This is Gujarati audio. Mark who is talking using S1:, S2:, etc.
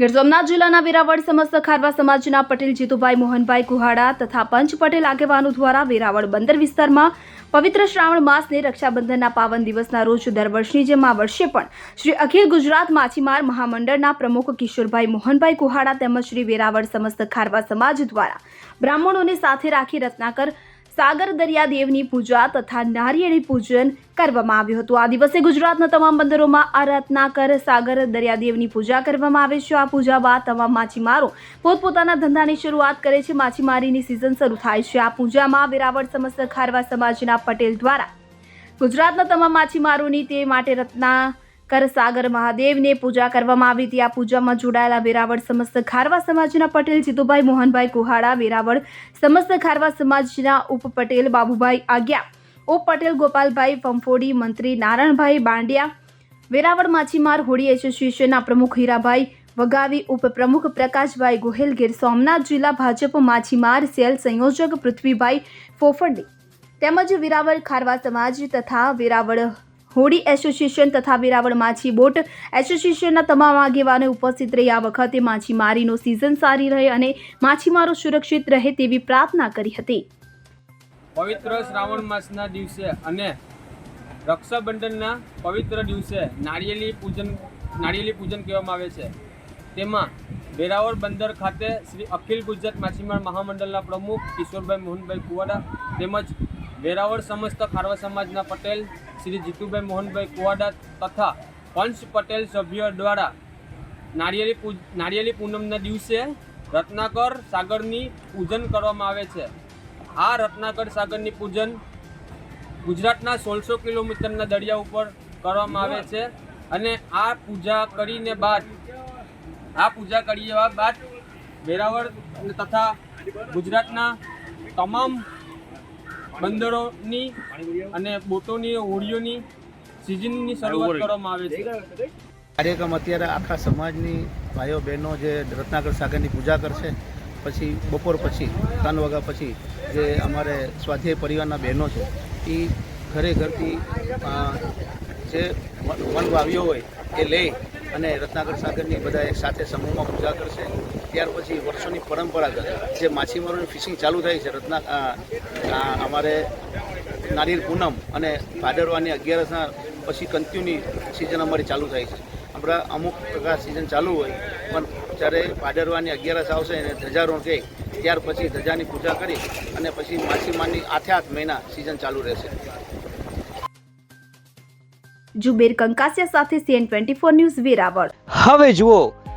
S1: ગીર સોમનાથ જિલ્લાના વેરાવળ સમસ્ત ખારવા સમાજના પટેલ જીતુભાઈ મોહનભાઈ કુહાડા તથા પંચ પટેલ આગેવાનો દ્વારા વેરાવળ બંદર વિસ્તારમાં પવિત્ર શ્રાવણ માસને રક્ષાબંધનના પાવન દિવસના રોજ દર વર્ષની જેમ આ વર્ષે પણ શ્રી અખિલ ગુજરાત માછીમાર મહામંડળના પ્રમુખ કિશોરભાઈ મોહનભાઈ કુહાડા તેમજ શ્રી વેરાવળ સમસ્ત ખારવા સમાજ દ્વારા બ્રાહ્મણોને સાથે રાખી રત્નાકર સાગર દરિયાદેવની પૂજા તથા નારિયેળી પૂજન કરવામાં આવ્યું હતું. આ દિવસે ગુજરાતના તમામ બંદરોમાં આરાધના કર સાગર દરિયાદેવની પૂજા કરવામાં આવે છે. આ પૂજા બાદ તમામ માછીમારો પોતપોતાના ધંધાની શરૂઆત કરે છે. માછીમારીની સિઝન શરૂ થાય છે. આ પૂજામાં વેરાવળ સમસ્ત ખારવા સમાજના પટેલ દ્વારા ગુજરાતના તમામ માછીમારોની તે માટે રત્નાકર સાગર મહાદેવને પૂજા કરવામાં આવી હતી. આ પૂજામાં જોડાયેલા વેરાવળ સમસ્ત ખારવા સમાજના પટેલ, જીતુભાઈ મોહનભાઈ કુહાડા, વેરાવળ સમસ્ત ખારવા સમાજના ઉપ પટેલ બાબુભાઈ આગ્યા, ઉપ પટેલ ગોપાલભાઈ ફંફોડી, મંત્રી નારાયણભાઈ બાંડિયા, વેરાવળ માછીમાર હોડી એસોસિએશનના પ્રમુખ હીરાભાઈ વગાવી ઉપપ્રમુખ પ્રકાશભાઈ ગોહિલ, ગીર સોમનાથ જિલ્લા ભાજપ માછીમાર, સેલ સંયોજક પૃથ્વીભાઈ ફોફડી તેમજ વેરાવળ ખારવા સમાજ તથા વેરાવળ હોડી એસોસિએશન તથા વેરાવળ માછી બોટ એસોસિએશનના તમામ આગેવાનો ઉપસ્થિત રહી આ વખતે માછીમારીનો સિઝન સારી રહે અને માછીમારો સુરક્ષિત રહે તેવી પ્રાર્થના કરી હતી.
S2: પવિત્ર શ્રાવણ માસના દિવસે અને રક્ષાબંધનના પવિત્ર દિવસે નારિયેલી પૂજન નારિયેલી પૂજન કહેવામાં આવે છે. તેમાં વેરાવળ બંદર ખાતે શ્રી અખિલ ગુજરાત માછીમાર મહામંડળના પ્રમુખ કિશોરભાઈ મોહનભાઈ કુવાડા તેમજ વેરાવળ સમસ્ત ખારવા સમાજના પટેલ, શ્રી જીતુભાઈ મોહનભાઈ કુવાડા તથા પંચ પટેલ સભ્યો દ્વારા નાળિયેરી નાળિયેરી પૂનમના દિવસે રત્નાકર સાગરની પૂજન કરવામાં આવે છે. આ રત્નાકર સાગરની પૂજન ગુજરાતના સોળસો કિલોમીટરના દરિયા ઉપર કરવામાં આવે છે અને આ પૂજા કરીને બાદ, આ પૂજા કર્યા બાદ વેરાવળ તથા ગુજરાતના તમામ બંદરોની અને બોટોની હોડીઓની સિઝનની શરૂઆત કરવામાં આવે છે.
S3: કાર્યક્રમ અત્યારે આખા સમાજની ભાઈઓ બહેનો જે રત્નાકર સાગરની પૂજા કરશે પછી બપોર પછી ત્રણ વાગ્યા પછી જે અમારે સ્વાધ્યાય પરિવારના બહેનો છે એ ઘરે ઘરથી જે વન વાવ્યો હોય એ લઈ અને રત્નાકર સાગરની બધા એક સાથે સમૂહમાં પૂજા કરશે. ત્યાર પછી વર્ષોની પરંપરાગત જે માછીમારોની ફિશિંગ ચાલુ થાય છે રત્ના અમારે નારિયેળ પૂનમ અને ભાદરવાની અગિયારસના પછી કંત્યુની સિઝન અમારી ચાલુ થાય છે. આપણા અમુક પ્રકાર સિઝન ચાલુ હોય પણ જ્યારે ભાદરવાની અગિયારસ આવશે અને ધજારોણ કહે ત્યાર પછી ધજાની પૂજા કરી અને પછી માછીમારની આઠે આઠ મહિના સિઝન ચાલુ રહેશે.
S1: જુબેર કંકાસિયા સાથે CN twenty four news Veraval.
S4: હવે જુઓ